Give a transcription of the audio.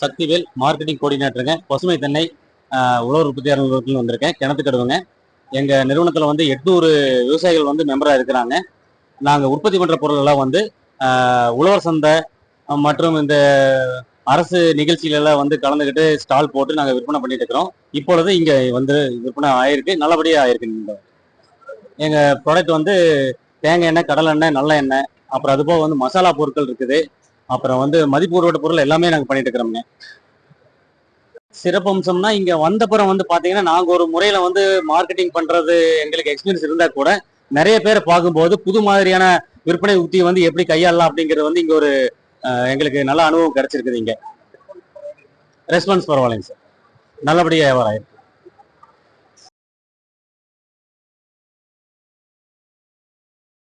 Sakthivel marketing கோஆர்டினேட்டருங்க. பசுமை தென்னை உழவு உழவர் உற்பத்தியாளர் வந்திருக்கேன் வந்திருக்கேன். கிணத்துக்கடுவுங்க. எங்கள் நிறுவனத்தில் வந்து எட்நூறு விவசாயிகள் வந்து மெம்பராக இருக்கிறாங்க. நாங்கள் உற்பத்தி பண்ணுற பொருள் எல்லாம் வந்து உழவர் சந்தை மற்றும் இந்த அரசு நிகழ்ச்சிகளெல்லாம் வந்து கலந்துக்கிட்டு ஸ்டால் போட்டு நாங்கள் விற்பனை பண்ணிட்டு இருக்கிறோம். இப்பொழுது இங்கே வந்து விற்பனை ஆயிருக்கு. நல்லபடியாக ஆயிருக்கு. நீங்கள் எங்கள் ப்ராடக்ட் வந்து தேங்காய் எண்ணெய் கடலை எண்ணெய் நல்ல எண்ணெய் அப்புறம் அதுபோக வந்து மசாலா பொருட்கள் இருக்குது. அப்புறம் வந்து மதிப்பூர்வட்ட பொருள் எல்லாமே நாங்கள் பண்ணிட்டு இருக்கிறோம்ங்க. சிறப்பம்சம்னா இங்க வந்தப்புறம் வந்து பாத்தீங்கன்னா நாங்க ஒரு முறையில வந்து மார்க்கெட்டிங் பண்றது எங்களுக்கு எக்ஸ்பீரியன்ஸ் இருந்தா கூட நிறைய பேரை பார்க்கும்போது புது மாதிரியான விற்பனை உத்தியை வந்து எப்படி கையாளலாம் அப்படிங்கிறது வந்து இங்க ஒரு எங்களுக்கு நல்ல அனுபவம் கிடைச்சிருக்குது இங்க. ரெஸ்பான்ஸ் பரவாயில்லைங்க சார் நல்லபடியாக வியாபாரம் ஆயிருக்கு.